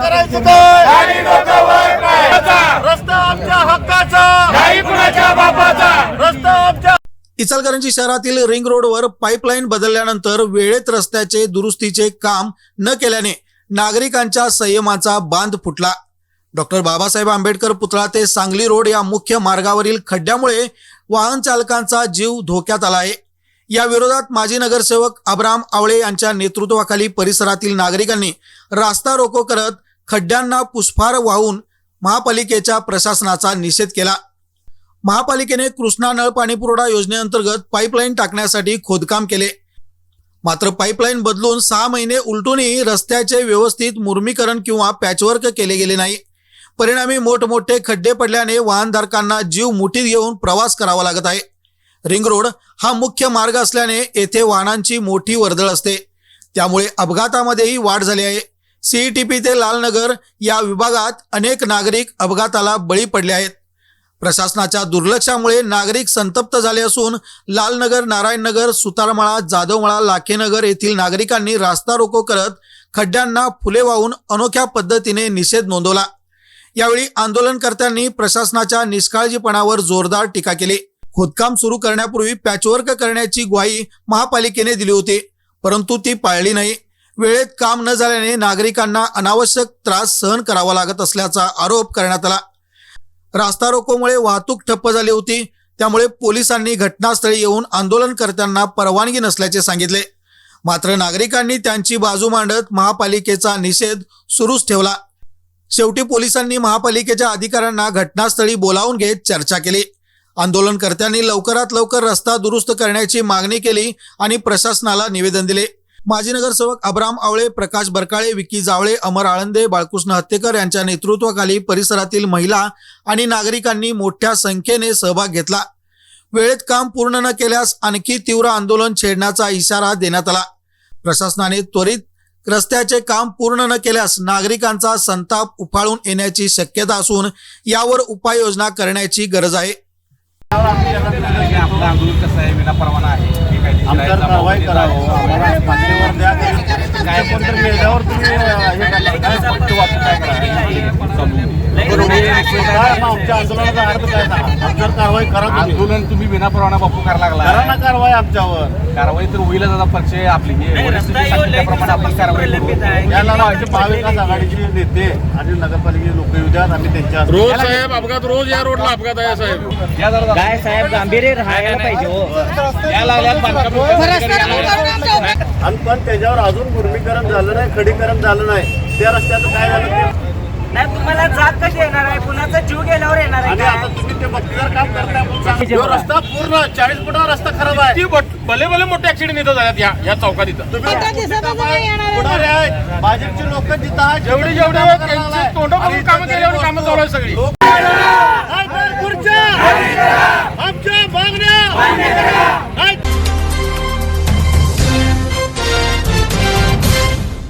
काय? रस्ता आमच्या हक्काचा. नाही कुणाच्या बापाचा. रस्ता आमच्या इचलकरंजी शहरातील रिंग रोडवर पाईपलाईन बदलल्यानंतर वेळेत रस्त्याचे दुरुस्तीचे काम न केल्याने नागरिकांच्या संयमाचा बांध फुटला. डॉक्टर बाबासाहेब आंबेडकर पुतळा ते सांगली रोड या मुख्य मार्गावरील खड्ड्यामुळे वाहन चालकांचा जीव धोक्यात आला आहे. या विरोधात माजी नगरसेवक अब्राम आवळे यांच्या नेतृत्वाखाली परिसरातील नागरिकांनी रास्ता रोको करत खड्ड्यांना पुष्फार वाहून महापालिकेच्या प्रशासनाचा निषेध केला. महापालिकेने कृष्णा नळ पाणीपुरवठा योजनेअंतर्गत पाईपलाईन टाकण्यासाठी खोदकाम केले. मात्र पाईपलाईन बदलून सहा महिने उलटूनही रस्त्याचे व्यवस्थित मुर्मीकरण किंवा पॅचवर्क केले गेले नाही. परिणामी मोठमोठे खड्डे पडल्याने वाहनधारकांना जीव मुठीत घेऊन प्रवास करावा लागत आहे. रिंग रोड हा मुख्य मार्ग असल्याने येथे वाहनांची मोठी वर्दळ असते. त्यामुळे अपघातामध्येही वाढ झाली आहे. सीईटीपी ते लालनगर या विभागात अनेक नागरिक अपघाताला बळी पडले आहेत. प्रशासनाच्या दुर्लक्षामुळे नागरिक संतप्त झाले असून लालनगर नारायणनगर सुतारमळा जाधवमळा लाखेनगर येथील नागरिकांनी रास्ता रोको करत खड्ड्यांना फुले वाहून अनोख्या पद्धतीने निषेध नोंदवला. यावेळी आंदोलनकर्त्यांनी प्रशासनाच्या निष्काळजीपणावर जोरदार टीका केली. खोदकाम सुरू करण्यापूर्वी पॅचवर्क करण्याची ग्वाही महापालिकेने दिली होती परंतु ती पाळली नाही. वेळेत काम न झाल्याने नागरिकांना अनावश्यक त्रास सहन करावा लागत असल्याचा आरोप करण्यात आला. रास्ता रोकोमुळे वाहतूक ठप्प झाली होती. त्यामुळे पोलिसांनी घटनास्थळी येऊन आंदोलनकर्त्यांना परवानगी नसल्याचे सांगितले. मात्र नागरिकांनी त्यांची बाजू मांडत महापालिकेचा निषेध सुरूच ठेवला. शेवटी पोलिसांनी महापालिकेच्या अधिकाऱ्यांना घटनास्थळी बोलावून घेत चर्चा केली. आंदोलनकर्त्यांनी लवकरात लवकर रस्ता दुरुस्त करण्याची मागणी केली आणि प्रशासनाला निवेदन दिले. माजी नगरसेवक अब्राम आवळे प्रकाश बरकाळे विकी जावळे अमर आळंदे बाळकृष्ण हत्तेकर यांच्या नेतृत्वाखाली परिसरातील महिला आणि नागरिकांनी मोठ्या संख्येने सहभाग घेतला. वेळेत काम पूर्ण न केल्यास आणखी तीव्र आंदोलन छेडण्याचा इशारा देण्यात आला. प्रशासनाने त्वरित रस्त्याचे काम पूर्ण न केल्यास नागरिकांचा संताप उफाळून येण्याची शक्यता असून यावर उपाययोजना करण्याची गरज आहे. आपलं आंदोलन कसं आहे विनापरवाना आहे हे काय ते आमच्यावर करायचं, कारवाई आपण करावं ते आम्हाला मान्यवर द्या काय कोणतरी मेल्यावर तुम्ही अं, हे करणार काय फक्त वापस काय करायचं? समजून. बरोबर. हे एकशे काय काय- मग आमच्या आंदोलनाचा अर्थ काय सांगा? आमच्यावर कारवाई करा तुम्ही. आंदोलन तुम्ही विना परवाना बापू करायला करा लागला ना कारवाई आमच्यावर. कारवाई तर होईलच आता पक्ष आपली. हे आपण कारवाई. याला महाविकास आघाडीचे नेते आणि नगरपालिकेचे लोक येऊ द्या आम्ही त्यांच्या रोज साहेब अपघात रोज या रोडला अपघात आहे साहेब. काय साहेब गांभीर्य राहायला पाहिजे हो. या लागल्यात बांधकाम आणि पण त्याच्यावर अजून मुर्मीकरण झालं नाही खडीकरण झालं नाही. त्या रस्त्याचं काय झालं? नाही तुम्हाला जात कशी जो रस्ता पूर्ण चाळीस फुटावर रस्ता खराब आहे. भले भले मोठे ऍक्सिडेंट इथं झाल्यात या या चौकात इथं. भाजपचे लोक जिथं आहे जेवढे जेवढे तोंड कामं केल्यावर कामं चालू आहे सगळी. आमच्या मागण्या